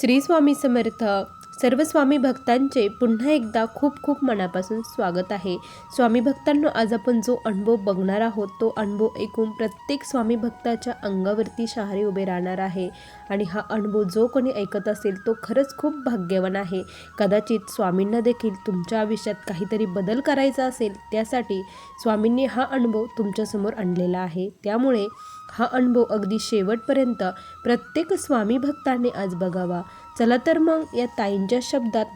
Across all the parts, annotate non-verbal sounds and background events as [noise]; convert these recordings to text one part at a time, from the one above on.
श्री स्वामी समर्थ सर्व स्वामी भक्तांचे पुन्हा एकदा खूप खूप मनापासून स्वागत आहे. स्वामी भक्तांनो आज आपण जो अनुभव बघणार आहोत तो अनुभव ऐकून प्रत्येक स्वामी भक्ताच्या अंगावरती शहारे उभे राहणार आहे. आणि हा अनुभव जो कोणी ऐकत असेल तो खरंच खूप भाग्यवान आहे. कदाचित स्वामींना देखील तुमच्या आयुष्यात काहीतरी बदल करायचा असेल त्यासाठी स्वामींनी हा अनुभव तुमच्यासमोर आणलेला आहे. त्यामुळे हा अनुभव अगदी शेवटपर्यंत प्रत्येक स्वामी भक्ताने आज बघावा. चला तर मग या ताईंच्या शब्दात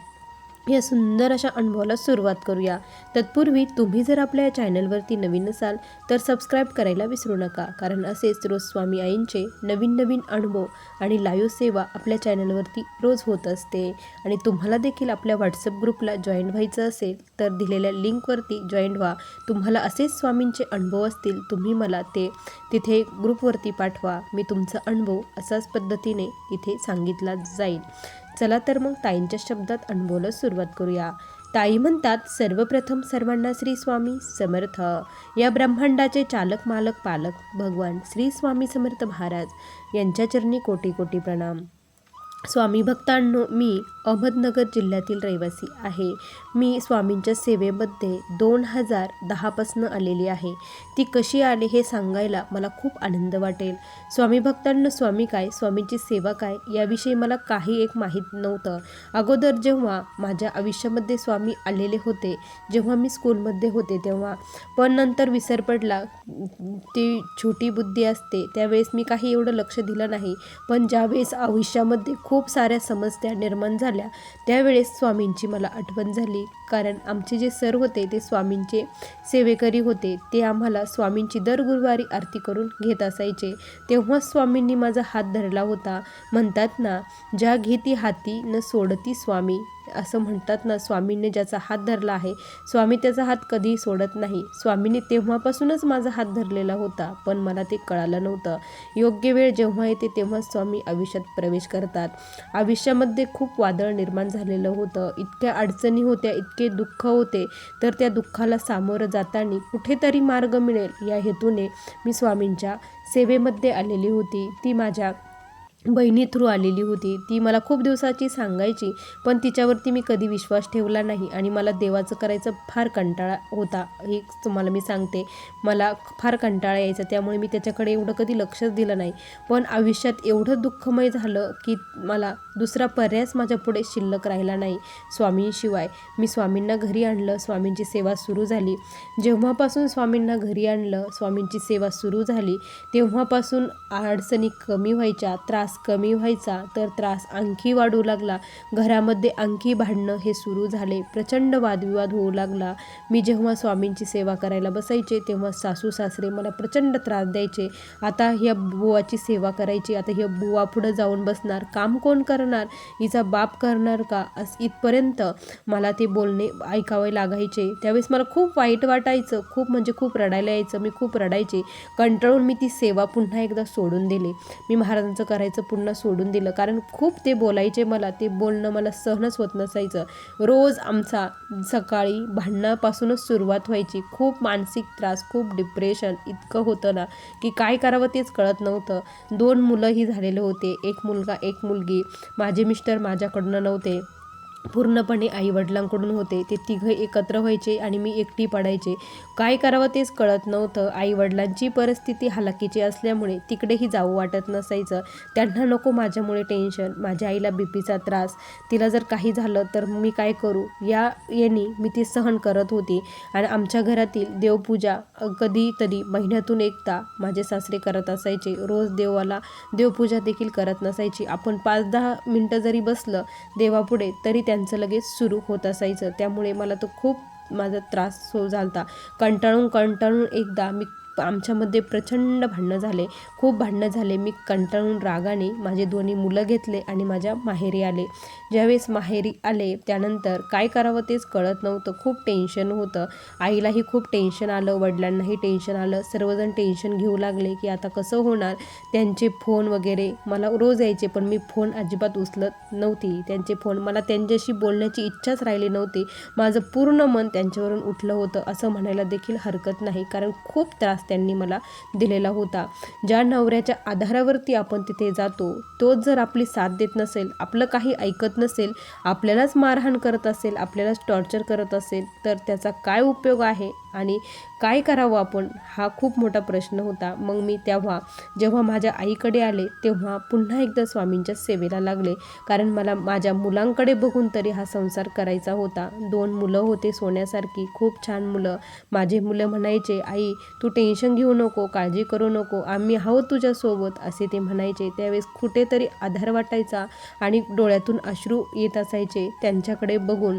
या सुंदर अशा अनुभवाला सुरुवात करूया. तत्पूर्वी तुम्ही जर आपल्या या चॅनलवरती नवीन असाल तर सबस्क्राईब करायला विसरू नका. कारण असेच रोज स्वामी आईंचे नवीन नवीन अनुभव आणि लाईव्ह सेवा आपल्या चॅनलवरती रोज होत असते. आणि तुम्हाला देखील आपल्या व्हॉट्सअप ग्रुपला जॉईन व्हायचं असेल तर दिलेल्या लिंकवरती जॉईन व्हा. तुम्हाला असेच स्वामींचे अनुभव असतील तुम्ही मला ते तिथे ग्रुपवरती पाठवा. मी तुमचा अनुभव असाच पद्धतीने इथे सांगितला जाईल. चला तर मग ताईंच्या शब्दात अनुभवाला सुरुवात करूया. ताई म्हणतात सर्वप्रथम सर्वांना श्री स्वामी समर्थ. या ब्रह्मांडाचे चालक मालक पालक भगवान श्री स्वामी समर्थ महाराज यांच्या चरणी कोटी कोटी प्रणाम. स्वामी भक्तांनो मी अहमदनगर जिल्ह्यातील रहिवासी आहे. मी स्वामींच्या सेवेमध्ये दोन हजार दहापासनं आलेली आहे. ती कशी आली हे सांगायला मला खूप आनंद वाटेल. स्वामी भक्तांनो स्वामी काय? स्वामींची सेवा काय? याविषयी मला काही एक माहीत नव्हतं. अगोदर जेव्हा माझ्या आयुष्यामध्ये स्वामी आलेले होते जेव्हा मी स्कूलमध्ये होते तेव्हा. पण नंतर विसर पडला. ती छोटी बुद्धी असते. त्यावेळेस मी काही एवढं लक्ष दिलं नाही. पण ज्यावेळेस आयुष्यामध्ये खूप साऱ्या समस्या निर्माण झाल्या. त्यावेळेस स्वामींची मला आठवण झाली. कारण आमचे जे सर होते ते स्वामींचे सेवेकरी होते. ते आम्हाला स्वामींची दर गुरुवारी आरती करून घेत असायचे. तेव्हा स्वामींनी माझा हात धरला होता. म्हणतात ना ज्या घेती हाती न सोडती स्वामी. असं म्हणतात ना स्वामींनी ज्याचा हात धरला आहे स्वामी त्याचा हात कधीही सोडत नाही. स्वामींनी तेव्हापासूनच माझा हात धरलेला होता पण मला ते कळालं नव्हतं. योग्य वेळ जेव्हा येते तेव्हा स्वामी आयुष्यात प्रवेश करतात. आयुष्यामध्ये खूप वादळ निर्माण झालेलं होतं. इतक्या अडचणी होत्या इतके दुःख होते तर त्या दुःखाला सामोरं जाताना कुठेतरी मार्ग मिळेल या हेतूने मी स्वामींच्या सेवेमध्ये आलेली होती. ती माझ्या बहिणी थ्रू आलेली होती. ती मला खूप दिवसाची सांगायची पण तिच्यावरती मी कधी विश्वास ठेवला नाही आणि मला देवाचं करायचं फार कंटाळा होता. हे तुम्हाला मी सांगते. मला फार कंटाळा यायचा. त्यामुळे मी त्याच्याकडे एवढं कधी लक्षच दिलं नाही. पण आयुष्यात एवढं दुःखमय झालं की मला दुसरा पर्यायच माझ्या पुढे शिल्लक राहिला नाही स्वामींशिवाय. मी स्वामींना घरी आणलं. स्वामींची सेवा सुरू झाली. जेव्हापासून स्वामींना घरी आणलं स्वामींची सेवा सुरू झाली तेव्हापासून अडचणी कमी व्हायच्या त्रास कमी व्हायचा तर त्रास आणखी वाढू लागला. घरामध्ये आणखी भांडणं हे सुरू झाले. प्रचंड वादविवाद होऊ लागला. मी जेव्हा स्वामींची सेवा करायला बसायचे तेव्हा सासू सासरे मला प्रचंड त्रास द्यायचे. आता ह्या बुवाची सेवा करायची आता ह्या बुवा पुढं जाऊन बसणार. काम कोण करणार? हिचा बाप करणार का? अस इथपर्यंत मला ते बोलणे ऐकावे लागायचे. त्यावेळेस मला खूप वाईट वाटायचं. खूप म्हणजे खूप रडायला यायचं. मी खूप रडायचे. कंटाळून मी ती सेवा पुन्हा एकदा सोडून दिली. मी महाराजांचं करायचं पुन्हा सोडून दिलं. कारण खूप ते बोलायचे मला ते बोलणं मला सहनच होत नसायचं. रोज आमचा सकाळी भांडणापासूनच सुरुवात व्हायची. खूप मानसिक त्रास खूप डिप्रेशन इतकं होतं ना की काय करावं तेच कळत नव्हतं. दोन मुलंही झालेले होते. एक मुलगा एक मुलगी. माझे मिस्टर माझ्याकडनं नव्हते. पूर्णपणे आईवडिलांकडून होते. ते तिघं एकत्र व्हायचे आणि मी एकटी पडायचे. काय करावं तेच कळत नव्हतं. आईवडिलांची परिस्थिती हलाखीची असल्यामुळे तिकडेही जाऊ वाटत नसायचं. त्यांना नको माझ्यामुळे टेन्शन. माझ्या आईला बी पीचा त्रास. तिला जर काही झालं तर मी काय करू? या यांनी मी ती सहन करत होती. आणि आमच्या घरातील देवपूजा कधीतरी महिन्यातून एकदा माझे सासरे करत असायचे. रोज देवाला देवपूजा देखील करत नसायची. आपण पाच दहा मिनटं जरी बसलं देवापुढे तरी त्यांचं लगेच सुरू होत असायचं. त्यामुळे मला तो खूप माझा त्रास हो होता कंटाळून कंटाळून एकदा मी आमच्यामध्ये प्रचंड भांडणं झाले. खूप भांडणं झाले. मी कंटाळून रागाने माझे दोन्ही मुलं घेतले आणि माझ्या माहेरी आले. ज्यावेळेस माहेरी आले त्यानंतर काय करावं तेच कळत नव्हतं. खूप टेन्शन होतं. आईलाही खूप टेन्शन आलं वडिलांनाही टेन्शन आलं. सर्वजण टेन्शन घेऊ लागले की आता कसं होणार? त्यांचे फोन वगैरे मला रोज यायचे पण मी फोन अजिबात उचलत नव्हती. त्यांचे फोन मला त्यांच्याशी बोलण्याची इच्छाच राहिली नव्हती. माझं पूर्ण मन त्यांच्यावरून उठलं होतं. असं म्हणायला देखील हरकत नाही. कारण खूप त्रास त्रास त्यांनी मला दिलेला होता. ज्या नवऱ्याच्या आधारावरती आपण तिथे जातो तोच जर आपली साथ देत नसेल आपलं काही ऐकत नसेल आपल्यालाच मारहाण करत असेल आपल्यालाच टॉर्चर करत असेल तर त्याचा काय उपयोग आहे? आणि काय करावं आपण? हा खूप मोठा प्रश्न होता. मग मी तेव्हा जेव्हा माझ्या आईकडे आले तेव्हा पुन्हा एकदा स्वामींच्या सेवेला लागले. कारण मला माझ्या मुलांकडे बघून तरी हा संसार करायचा होता. दोन मुलं होते सोन्यासारखी खूप छान मुलं. माझे मुलं म्हणायचे आई तू टेन्शन घेऊ नको काळजी करू नको. आम्ही आहोत तुझ्यासोबत असे ते म्हणायचे. त्यावेळेस कुठेतरी आधार वाटायचा आणि डोळ्यातून अश्रू येत असायचे त्यांच्याकडे बघून.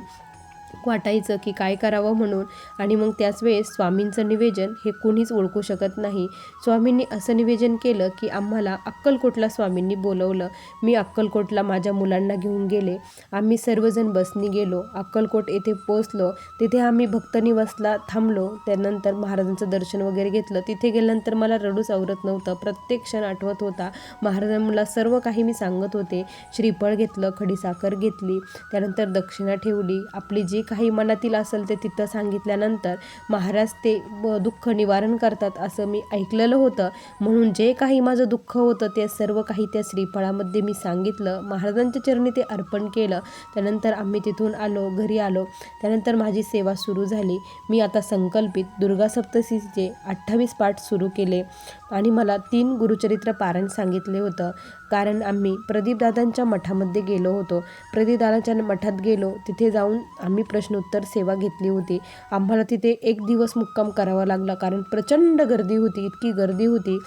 वाटायचं की काय करावं म्हणून. आणि मग त्याच वेळेस स्वामींचं निवेदन हे कोणीच ओळखू शकत नाही. स्वामींनी असं निवेदन केलं की आम्हाला अक्कलकोटला स्वामींनी बोलवलं. मी अक्कलकोटला माझ्या मुलांना घेऊन गेले. आम्ही सर्वजण बसनी गेलो. अक्कलकोट येथे पोचलो तिथे आम्ही भक्तनिवासला थांबलो. त्यानंतर महाराजांचं दर्शन वगैरे घेतलं. तिथे गेल्यानंतर मला रडूच आवरत नव्हतं. प्रत्येक क्षण आठवत होता. महाराजांना सर्व काही मी सांगत होते. श्रीफळ घेतलं खडीसाखर घेतली. त्यानंतर दक्षिणा ठेवली. आपली जी काही मनातील असेल ते तिथं सांगितल्यानंतर महाराज ते दुःख निवारण करतात असं मी ऐकलेलं होतं. म्हणून जे काही माझं दुःख होतं ते सर्व काही त्या श्रीफळामध्ये मी सांगितलं. महाराजांच्या चरणी ते अर्पण केलं. त्यानंतर आम्ही तिथून आलो घरी आलो. त्यानंतर माझी सेवा सुरू झाली. मी आता संकल्पित दुर्गा सप्तशीचे अठ्ठावीस पाठ सुरू केले. आणि मला तीन गुरुचरित्र पारायण सांगितले होतं. कारण आम्ही प्रदीपदादांच्या मठामध्ये गेलो होतो. प्रदीपदादांच्या मठात गेलो तिथे जाऊन आम्ही प्रश्नोत्तर सेवा घेतली होती. आम्हाला तिथे एक दिवस मुक्काम करावा लागला. कारण प्रचंड गर्दी होती इतकी गर्दी होती.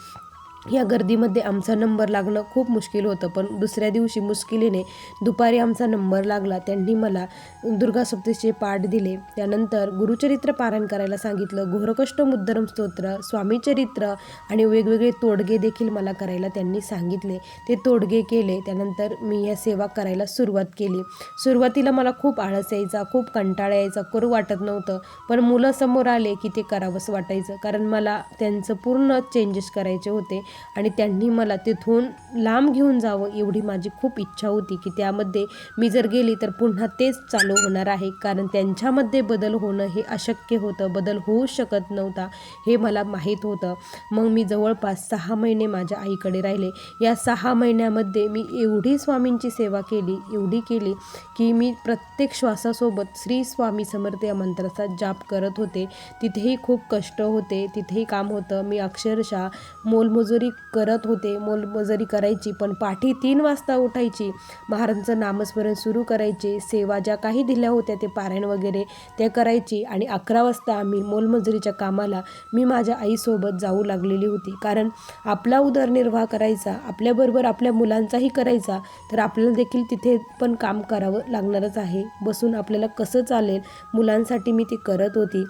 या गर्दीमध्ये आमचा नंबर लागणं खूप मुश्किल होतं पण दुसऱ्या दिवशी मुश्किलीने दुपारी आमचा नंबर लागला. त्यांनी मला दुर्गा सप्तशीचे पाठ दिले. त्यानंतर गुरुचरित्र पारायण करायला सांगितलं. घोरकष्ट मुद्दरम स्तोत्र स्वामीचरित्र आणि वेगवेगळे तोडगे देखील मला करायला त्यांनी सांगितले. ते तोडगे केले. त्यानंतर मी या सेवा करायला सुरुवात केली. सुरुवातीला मला खूप आळस यायचा खूप कंटाळा यायचा करू वाटत नव्हतं पण मुलं समोर आले की ते करावंसं वाटायचं. कारण मला त्यांचं पूर्ण चेंजेस करायचे होते. आणि त्यांनी मला तिथून लांब घेऊन जावं एवढी माझी खूप इच्छा होती की त्यामध्ये मी जर गेली तर पुन्हा तेच चालू होणार आहे. कारण त्यांच्यामध्ये बदल होणं हे अशक्य होतं. बदल होऊ शकत नव्हता हे मला माहीत होतं. मग मी जवळपास सहा महिने माझ्या आईकडे राहिले. या सहा महिन्यामध्ये मी एवढी स्वामींची सेवा केली एवढी केली की मी प्रत्येक श्वासासोबत श्री स्वामी समर्थ या मंत्राचा जाप करत होते. तिथेही खूप कष्ट होते तिथेही काम होतं. मी अक्षरशः मोलमजुरी मोलमजुरी करत होते. मोलमजुरी करायची पण पाठी तीन वाजता उठायची. महाराजांचं नामस्मरण सुरू करायचे. सेवा ज्या काही दिल्या होत्या ते पारायण वगैरे ते करायची. आणि अकरा वाजता आम्ही मोलमजुरीच्या कामाला मी माझ्या आईसोबत जाऊ लागलेली होती. कारण आपला उदरनिर्वाह करायचा आपल्याबरोबर आपल्या मुलांचाही करायचा तर आपल्याला देखील तिथे पण काम करावं लागणारच आहे. बसून आपल्याला कसं चालेल? मुलांसाठी मी ती करत होती.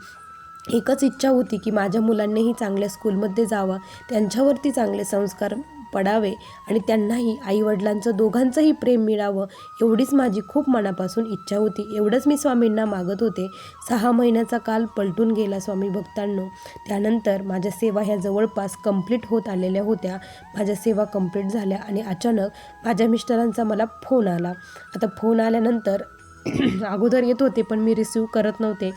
एकच इच्छा होती की माझ्या मुलांनीही चांगल्या स्कूलमध्ये जावं त्यांच्यावरती चांगले संस्कार पडावे आणि त्यांनाही आईवडिलांचं दोघांचंही प्रेम मिळावं एवढीच माझी खूप मनापासून इच्छा होती. एवढंच मी स्वामींना मागत होते. सहा महिन्याचा काल पलटून गेला स्वामी भक्तांनो. त्यानंतर माझ्या सेवा ह्या जवळपास कंप्लीट होत आलेल्या होत्या. माझ्या सेवा कंप्लीट झाल्या आणि अचानक माझ्या मिस्टरांचा मला फोन आला. आता फोन आल्यानंतर [clears throat] अगोदर येत होते पण मी रिसीव करत नव्हते.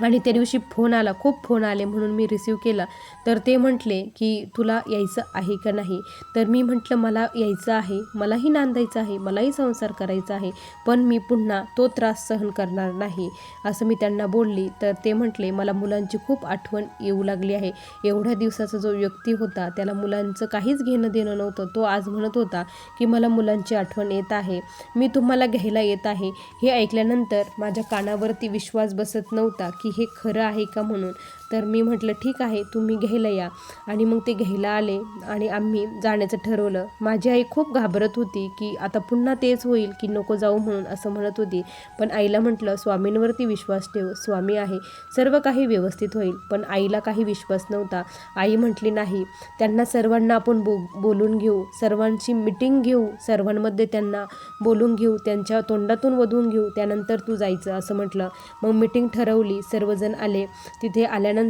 आणि त्या दिवशी फोन आला खूप फोन आले म्हणून मी रिसीव केला. तर ते म्हटले की तुला यायचं आहे का नाही? तर मी म्हटलं मला यायचं आहे. मलाही नांदायचं आहे. मलाही संसार करायचा आहे. पण मी पुन्हा तो त्रास सहन करणार नाही. असं मी त्यांना बोलली. तर ते म्हटले मला मुलांची खूप आठवण येऊ लागली आहे. एवढ्या दिवसाचा जो व्यक्ती होता त्याला मुलांचं काहीच घेणं देणं नव्हतं. तो आज म्हणत होता की मला मुलांची आठवण येत आहे. मी तुम्हाला घ्यायला येत आहे. हे ऐकल्यानंतर माझ्या कानावरती विश्वास बसत नव्हता की हे खरं आहे का म्हणून. तर मी म्हटलं ठीक आहे तुम्ही घ्यायला या. आणि मग ते घ्यायला आले आणि आम्ही जाण्याचं ठरवलं. माझी आई खूप घाबरत होती की आता पुन्हा तेच होईल की नको जाऊ म्हणून असं म्हणत होती. पण आईला म्हटलं स्वामींवरती विश्वास ठेव स्वामी आहे सर्व काही व्यवस्थित होईल. पण आईला काही विश्वास नव्हता. आई म्हटली नाही त्यांना सर्वांना आपण बो बोलून घेऊ सर्वांची मिटिंग घेऊ सर्वांमध्ये त्यांना बोलून घेऊ त्यांच्या तोंडातून वधून घेऊ त्यानंतर तू जायचं असं म्हटलं. मग मिटिंग ठरवली सर्वजण आले. तिथे आल्यानंतर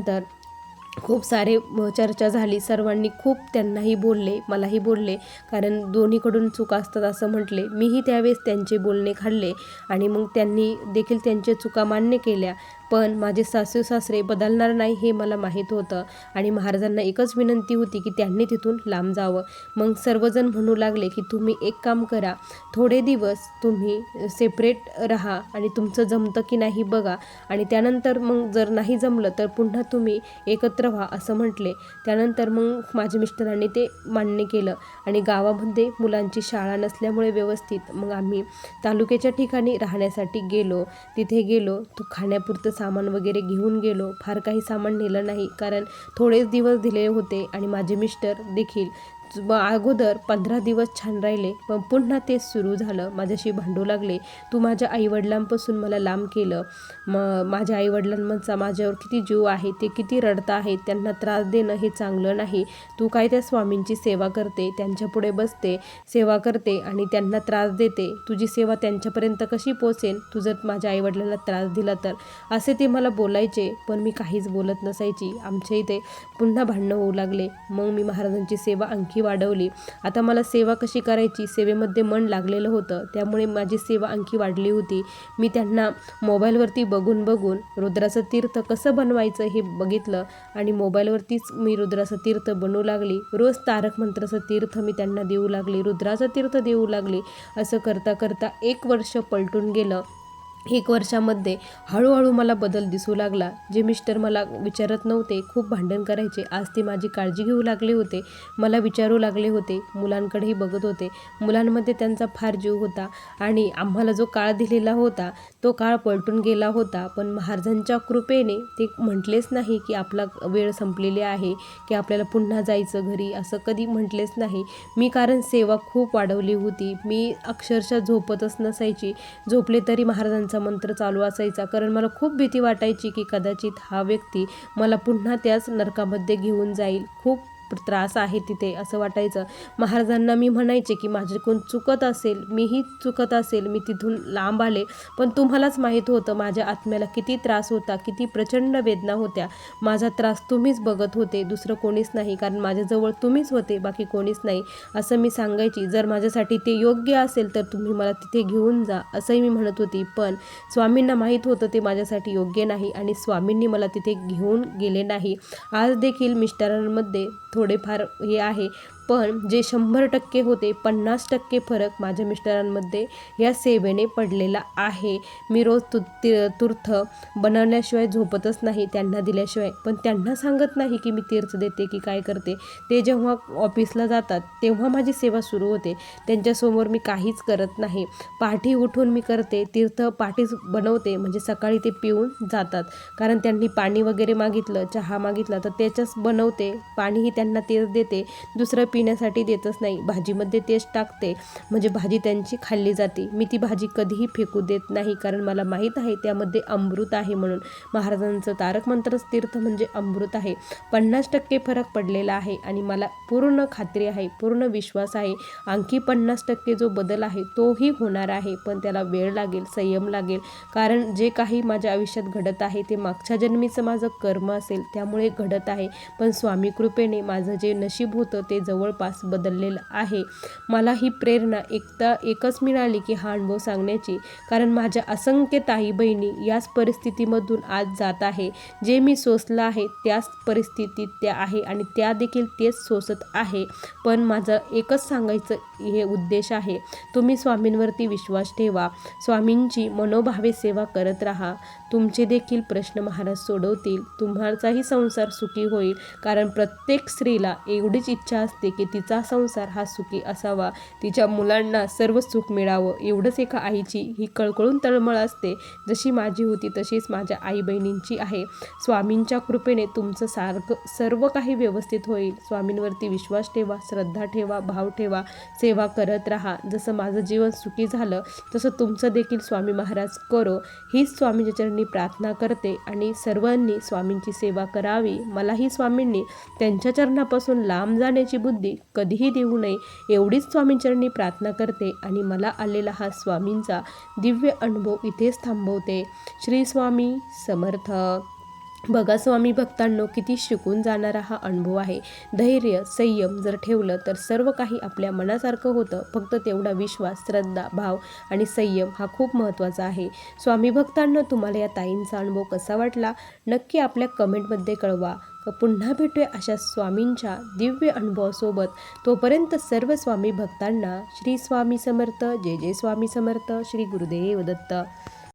खूप सारे चर्चा झाली. सर्वांनी खूप त्यांनाही बोलले मलाही बोलले. कारण दोन्हीकडून चुका असतात असं म्हटले. मीही त्यावेळेस त्यांचे बोलणे खाल्ले आणि मग त्यांनी देखील त्यांच्या चुका मान्य केल्या. पण माझे सासू सासरे बदलणार नाही हे मला माहीत होतं आणि महाराजांना एकच विनंती होती की त्यांनी तिथून लांब जावं. मग सर्वजण म्हणू लागले की तुम्ही एक काम करा थोडे दिवस तुम्ही सेपरेट राहा आणि तुमचं जमतं की नाही बघा. आणि त्यानंतर मग जर नाही जमलं तर पुन्हा तुम्ही एकत्र व्हा असं म्हटले. त्यानंतर मग माझ्या मिस्टरांनी ते मान्य केलं आणि गावामध्ये मुलांची शाळा नसल्यामुळे व्यवस्थित मग आम्ही तालुक्याच्या ठिकाणी राहण्यासाठी गेलो. तिथे गेलो तो खाण्यापुरतं सामान वगैरे घेऊन गेलो. फार काही सामान नेलं नाही. कारण थोडेच दिवस दिले होते आणि माझे मिस्टर देखील ब- अगोदर पंधरा दिवस छान राहिले पण पुन्हा तेच सुरू झालं. माझ्याशी भांडू लागले. तू माझ्या आईवडिलांपासून मला लांब केलं. मग माझ्या आईवडिलांचा माझ्यावर किती जीव आहे ते किती रडता आहेत त्यांना त्रास देणं हे चांगलं नाही. तू काय त्या स्वामींची सेवा करते? त्यांच्यापुढे बसते सेवा करते आणि त्यांना त्रास देते. तुझी सेवा त्यांच्यापर्यंत कशी पोचेन तू जर माझ्या आईवडिलांना त्रास दिला तर? असे ते मला बोलायचे पण मी काहीच बोलत नसायची. आमच्या इथे पुन्हा भांडणं होऊ लागले. मग मी महाराजांची सेवा आणखी वाढवली. आता मला सेवा कशी करायची? सेवेमध्ये मन लागलेलं होतं. त्यामुळे माझी सेवा आणखी वाढली होती. मी त्यांना मोबाईलवरती बघून बघून रुद्राचं तीर्थ कसं बनवायचं हे बघितलं आणि मोबाईलवरतीच मी रुद्राचं तीर्थ बनवू लागली. रोज तारक मंत्राचं तीर्थ मी त्यांना देऊ लागले. रुद्राचं तीर्थ देऊ लागले. असं करता करता एक वर्ष पलटून गेलं. एक वर्षामध्ये हळूहळू मला बदल दिसू लागला. जे मिस्टर मला विचारत नव्हते खूप भांडण करायचे. आज ते माझी काळजी घेऊ लागले होते. मला विचारू लागले होते. मुलांकडेही बघत होते. मुलांमध्ये त्यांचा फार जीव होता आणि आम्हाला जो काळ दिलेला होता तो काळ पलटून गेला होता. पण महाराजांच्या कृपेने ते म्हटलेच नाही की आपला वेळ संपलेली आहे की आपल्याला पुन्हा जायचं घरी असं कधी म्हटलेच नाही. मी कारण सेवा खूप वाढवली होती. मी अक्षरशः झोपतच नसायची. झोपले तरी महाराजांचा मंत्र चालू असायचा. कारण मला खूप भीती वाटायची की कदाचित हा व्यक्ती मला पुन्हा त्याच नरकामध्ये घेऊन जाईल. खूप त्रास आहे तिथे असं वाटायचं. महाराजांना मी म्हणायचे की माझे कोण चुकत असेल मीही चुकत असेल मी तिथून लांब आले. पण तुम्हालाच माहीत होतं माझ्या आत्म्याला किती त्रास होता किती प्रचंड वेदना होत्या. माझा त्रास तुम्हीच बघत होते दुसरं कोणीच नाही. कारण माझ्याजवळ तुम्हीच होते बाकी कोणीच नाही. असं मी सांगायची. जर माझ्यासाठी ते योग्य असेल तर तुम्ही मला तिथे घेऊन जा असंही मी म्हणत होती. पण स्वामींना माहीत होतं ते माझ्यासाठी योग्य नाही आणि स्वामींनी मला तिथे घेऊन गेले नाही. आज देखील मिस्टरांमध्ये थोडेफार हे आहे. पण जे शंभर टक्के होते पन्नास टक्के फरक माझ्या मिस्टरांमध्ये या सेवेने पडलेला आहे. मी रोज तु ति- तीर्थ बनवल्याशिवाय झोपतच नाही त्यांना दिल्याशिवाय. पण त्यांना सांगत नाही की मी तीर्थ देते की काय करते. ते जेव्हा ऑफिसला जातात तेव्हा माझी सेवा सुरू होते. त्यांच्यासमोर मी काहीच करत नाही. पाठी उठून मी करते तीर्थ पाठीच बनवते म्हणजे सकाळी ते पिऊन जातात. कारण त्यांनी पाणी वगैरे मागितलं चहा मागितला तर त्याच्याच बनवते. पाणीही त्यांना तीर्थ देते. दुसरं पिण्यासाठी देतच नाही. भाजीमध्ये तेच टाकते. म्हणजे भाजी त्यांची खाल्ली जाते. मी ती भाजी कधीही फेकू देत नाही. कारण मला माहीत आहे त्यामध्ये अमृत आहे म्हणून. महाराजांचं तारक मंत्र तीर्थ म्हणजे अमृत आहे. पन्नास टक्के फरक पडलेला आहे आणि मला पूर्ण खात्री आहे पूर्ण विश्वास आहे. आणखी पन्नास टक्के जो बदल आहे तोही होणार आहे. पण त्याला वेळ लागेल संयम लागेल. कारण जे काही माझ्या आयुष्यात घडत आहे ते मागच्या जन्मीचं माझं कर्म असेल त्यामुळे घडत आहे. पण स्वामी कृपेने माझं जे नशीब होतं ते जवळपास बदललेलं आहे. मला ही प्रेरणा एकदा एकच मिळाली की हा अनुभव सांगण्याची. कारण माझ्या असंख्य ताई बहिणी याच परिस्थितीमधून आज जात आहे. जे मी सोसलं आहे त्याच परिस्थितीत त्या आहे आणि त्या देखील तेच सोसत आहे. पण माझं एकच सांगायचं हे उद्देश आहे. तुम्ही स्वामींवरती विश्वास ठेवा. स्वामींची मनोभावे सेवा करत राहा. तुमचे देखील प्रश्न महाराज सोडवतील. तुम्हाचाही संसार सुखी होईल. कारण प्रत्येक स्त्रीला एवढीच इच्छा असते की तिचा संसार हा सुखी असावा. तिच्या मुलांना सर्व सुख मिळावं. एवढंच एका आईची ही कळकळून तळमळ असते. जशी माझी होती तशीच माझ्या आई बहिणींची आहे. स्वामींच्या कृपेने तुमचं सारखं सर्व काही व्यवस्थित होईल. स्वामींवरती विश्वास ठेवा श्रद्धा ठेवा भाव ठेवा सेवा करत राहा. जसं माझं जीवन सुखी झालं तसं तुमचं देखील स्वामी महाराज करो. हीच स्वामीच्या चरणी प्रार्थना करते आणि सर्वांनी स्वामींची सेवा करावी. मलाही स्वामींनी त्यांच्या चरणापासून लांब जाण्याची बुद्धी दे कधीही देऊ नये एवढीच स्वामींचरणी प्रार्थना करते आणि मला आलेला हा स्वामींचा दिव्य अनुभव इथेच थांबवते. श्री स्वामी समर्थ. बघा स्वामी भक्तांनो किती शिकून जाणारा हा अनुभव आहे. धैर्य संयम जर ठेवलं तर सर्व काही आपल्या मनासारखं होतं. फक्त तेवढा विश्वास श्रद्धा भाव आणि संयम हा खूप महत्त्वाचा आहे. स्वामी भक्तांनो तुम्हाला या ताईंचा अनुभव कसा वाटला? नक्की आपल्या कमेंटमध्ये कळवा. पुन्हा भेटूया अशा स्वामींच्या दिव्य अनुभवासोबत. तोपर्यंत सर्व स्वामी भक्तांना श्री स्वामी समर्थ जय जय स्वामी समर्थ श्री गुरुदेव दत्त.